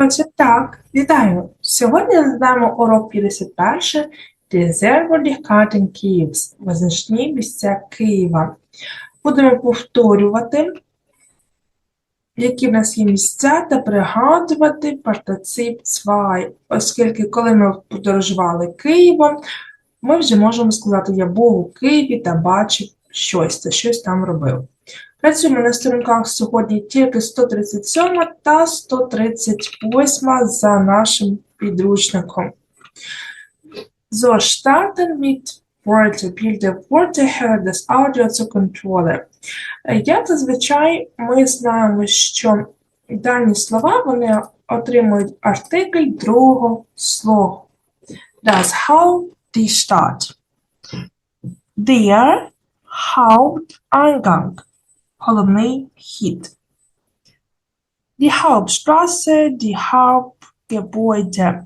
Отже, так, вітаю! Сьогодні розглядаємо урок 51 Резерводіхкатин Київс. Визначні місця Києва. Будемо повторювати, які в нас є місця, та пригадувати партицип 2, оскільки коли ми подорожували Києвом, ми вже можемо сказати, я був у Києві та бачив щось, та щось там робив. Працюємо на сторінках сьогодні тільки 137 та 138 за нашим підручником. So, starten mit Worte. Bilde Worte her des Audio zur Kontrolle. Як зазвичай ми знаємо, що дані слова вони отримують артикль другого слова. Das Haupt, die Stadt. Der Haupteingang головний вхід. Die Hauptstraße, die Hauptgebäude.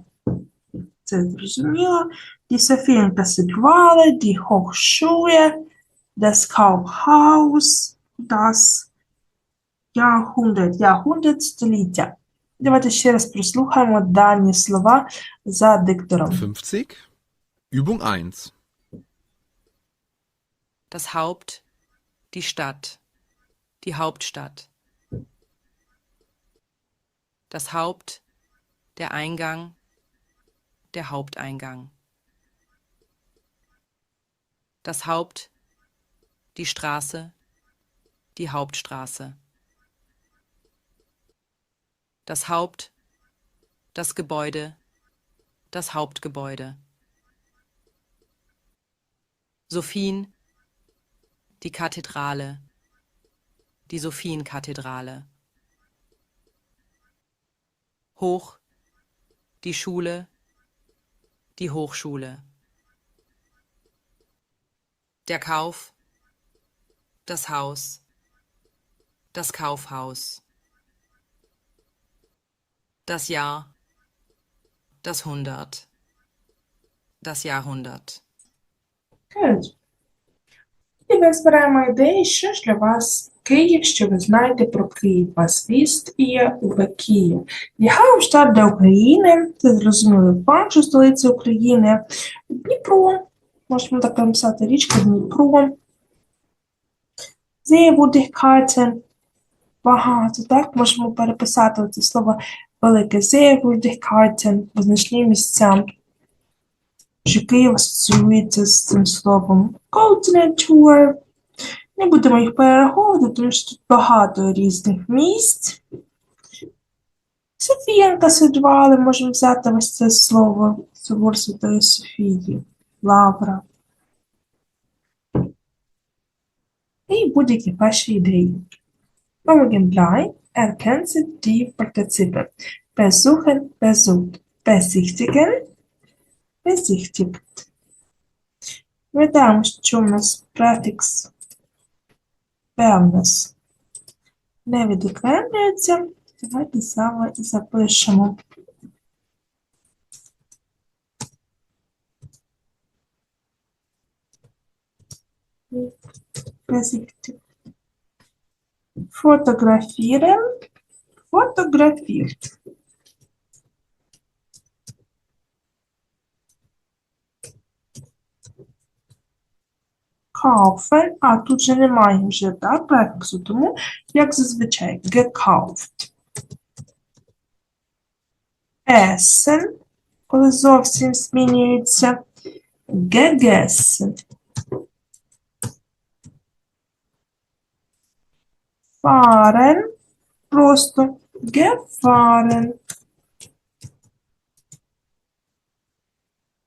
Це зрозуміло. Die Sophienkathedrale, die Hochschule, das Kaufhaus, das Jahrhundert, Jahrhundert століття. Давайте ще раз прослухаємо дані слова за диктором. 50. Übung 1. Das Haupt, die Stadt, die Hauptstadt. Das Haupt, der Eingang, der Haupteingang. Das Haupt, die Straße, die Hauptstraße. Das Haupt, das Gebäude, das Hauptgebäude. Sophien, die Kathedrale, die Sophienkathedrale. Hoch, die Schule, die Hochschule. Der Kauf, das Haus, das Kaufhaus. Das Jahr, das Hundert, das Jahrhundert. Good. І ми збираємо ідеї, що ж для вас Київ, що ви знаєте про Київ. Вас віст є в Київ. Die Hauptstadt для України, це зрозуміло, перша столиця України. Дніпро, можемо так написати, річка Дніпро. Zeewürdigkeiten, багато, так, можемо переписати це слово велике Zeewürdigkeiten, визначні місця що Київ асоціюється з цим словом Continent Tour. Не будемо їх перераховувати, тому що тут багато різних місць. Софіянка Седвали, можемо взяти ось це слово Собор Святої Софії, Лавра. І будь-які перші ідеї. Blei, erkennst die Partizipe. Besuchen, besucht. Besichtigen, besichtigt. Видаємо, що у нас префікс Нас не відокремлюється. Давайте саме запишемо. Fotografieren, fotografiert. Kaufen, а тут же немає вже так, префіксу, тому як зазвичай gekauft. Essen, коли зовсім змінюється gegessen. Fahren, просто gefahren.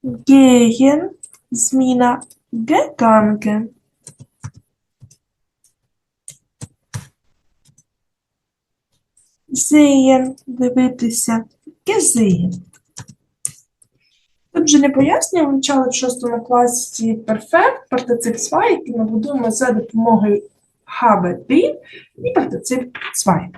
Gehen, зміна gegangen. Sehen, дивитися, gesehen. Тут вже не пояснюю, вивчали в шостому класі перфект, партицип 2, який ми будуємо за допомогою been і партицип 2.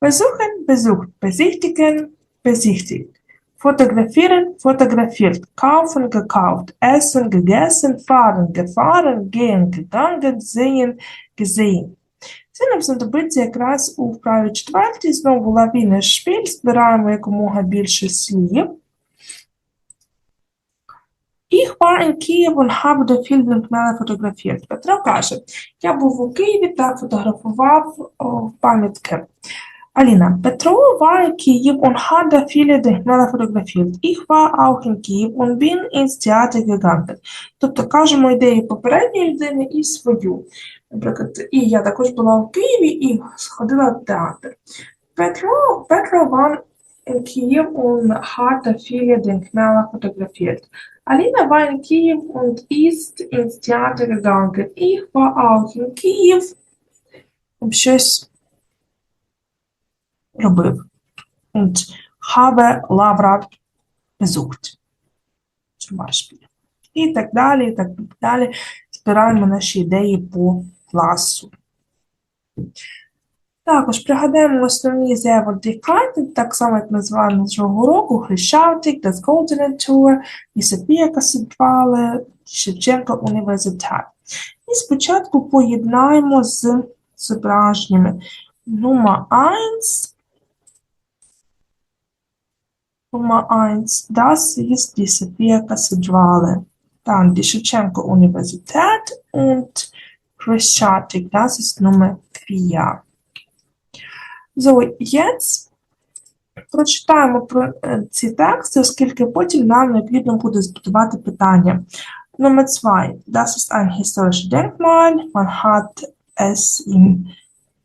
Besuchen, besucht, besichtigen, besichtigt. Fotografieren, fotografiert, kaufen, gekauft, essen, gegessen, fahren, gefahren, gehen, gegangen, sehen, gesehen. Це нам знадобиться якраз у вправі четвертій. Знову лавіни шпіль, збираємо якомога більше слів. Ich war in Kiev und habe den Film Denkmäler fotografiert. Петро каже, я був у Києві та фотографував пам'ятки. Alina, Petro war in Kiew und hat da viele Denkmäler fotografiert. Ich war auch in Kiew und bin ins Theater gegangen. Тобто кажемо ідею попередньої людини і свою. Наприклад, і я також була в Києві і сходила в театр. Петро, Петро war in Kiew und hat da viele Denkmäler fotografiert. Alina war in Kiew und ist ins Theater gegangen. Ich war auch in Kiew. Щось робив. Und habe Laura besucht. І так далі, і так далі. Збираємо наші ідеї по класу. Також пригадаємо основні заяви зеводикати, так само, як ми з уроку, Хрещатик, Das Goldene Tour, і Софія Касидвали, Шевченка університет. І спочатку поєднаємо з зображеннями. Nummer 1 Nummer 1, das ist die Sophia Kathedrale. Dann die Shevchenko Universität und Chrestiatic, das ist Nummer 4. So, jetzt прочитаємо про е, ці тексти, оскільки потім нам необхідно буде збудувати питання. Nummer 2. Das ist ein historisches Denkmal. Man hat es im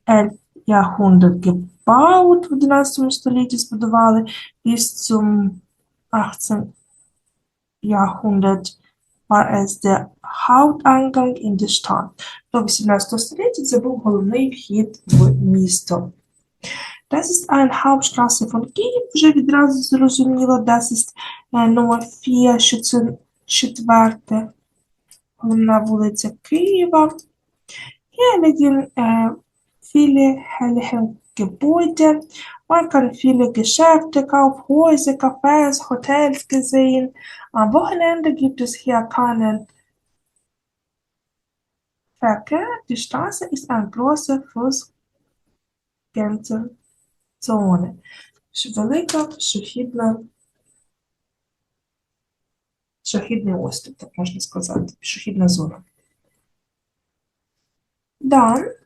11. Jahrhundert gebaut, в 11 столітті збудували, bis zum 18. Jahrhundert war es der Haupteingang in die Stadt. До 18 століття це був головний вхід в місто. Das ist ein Hauptstraße von Kiev, вже відразу зрозуміло, das ist е, номер 4, що це четверте, головна вулиця Києва. Hier liegen viele herrliche Gebäude. Man kann viele Geschäfte, Kaufhäuser, Cafés, Hotels gesehen. Am Wochenende gibt es hier keinen Verkehr. Die Straße ist eine große Fußgängerzone. Велика пішохідна пішохідний острів, так можна сказати, пішохідна зона. Dann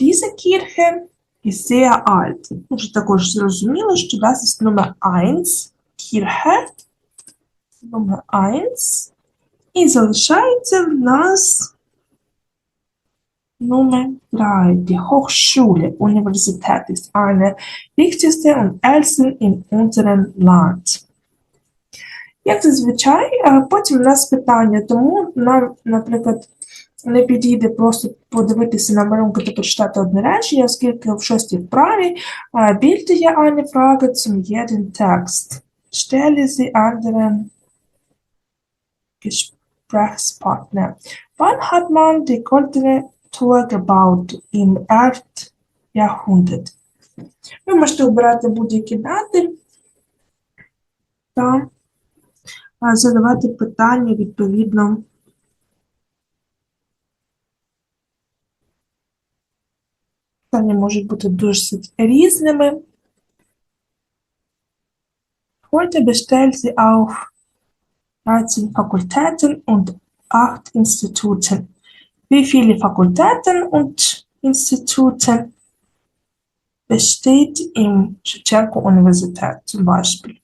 Diese Kirche ist sehr alt. Вже також зрозуміло, що das ist Nummer 1, Kirche, Nummer 1. І залишається в нас Nummer 3, die Hochschule, Universität ist eine wichtigste und älteste in unserem Land. Як зазвичай, е, потім у нас питання, тому нам, наприклад, не підійде просто подивитися на малюнки та прочитати одне речення, оскільки в шостій вправі е, bilde je eine Frage zum Text. Stelle sie anderen Gesprächspartner. Wann hat man die goldene Tour gebaut? Im 11. Jahrhundert. Ви можете обирати будь-які дати та задавати питання відповідно Питання можуть бути досить різними. Heute bestellt sie auf 13 Fakultäten und 8 Instituten. Wie viele Fakultäten und Instituten besteht im Шевченко-Universität zum Beispiel?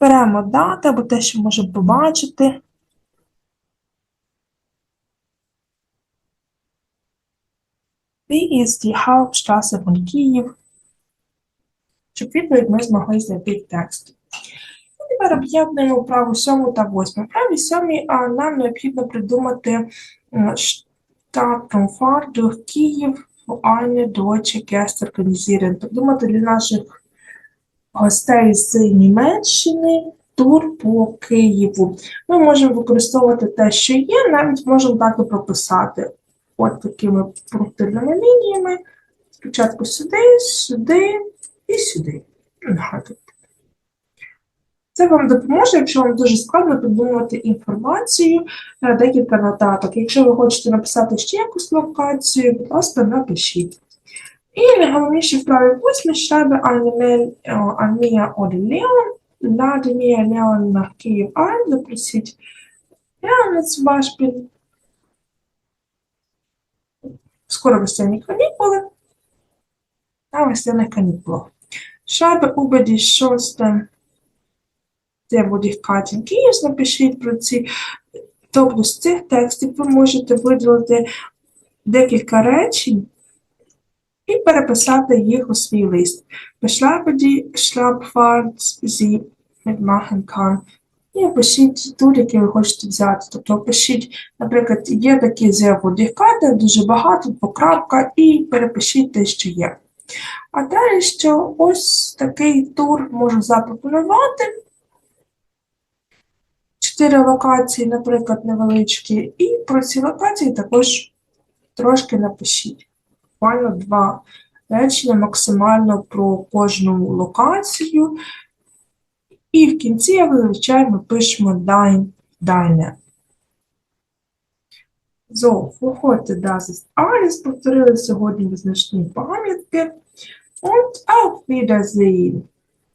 Беремо дати або те, що можемо побачити. Wie ist die Hauptstraße von Kiev? Щоб відповідь ми змогли знайти в тексті. І тепер об'єднуємо вправу 7 та 8. В праві 7 а, нам необхідно придумати Stadtrundfahrt durch Kiev für eine deutsche Gäste organisieren. Придумати для наших гостей з Німеччини тур по Києву. Ми можемо використовувати те, що є, навіть можемо так і прописати от такими пунктирними лініями. Спочатку сюди, сюди і сюди. Нагадую. Це вам допоможе, якщо вам дуже складно придумувати інформацію, е, декілька нотаток. Якщо ви хочете написати ще якусь локацію, просто напишіть. І найголовніше Mail äh, an Mia oder Leon, lade Mia Leon nach Kiew ein, запросіть zum Beispiel. Скоро весняні канікули. На весняних канікулах. Schreibe über die schönsten der Modifikації Київ, напишіть про ці. Тобто з цих текстів ви можете виділити декілька речень і переписати їх у свій лист. Beschreibe die Schlagwort, sie mitmachen. І опишіть тур, який ви хочете взяти. Тобто опишіть, наприклад, є такі зяводіфкати, дуже багато, покрапка, і перепишіть те, що є. А далі, що ось такий тур можу запропонувати. Чотири локації, наприклад, невеличкі, і про ці локації також трошки напишіть. Буквально два речення максимально про кожну локацію. І в кінці, як зазвичай, ми пишемо dein, deine. So, heute das ist alles. Повторили сьогодні визначні пам'ятки. Und auf Wiedersehen.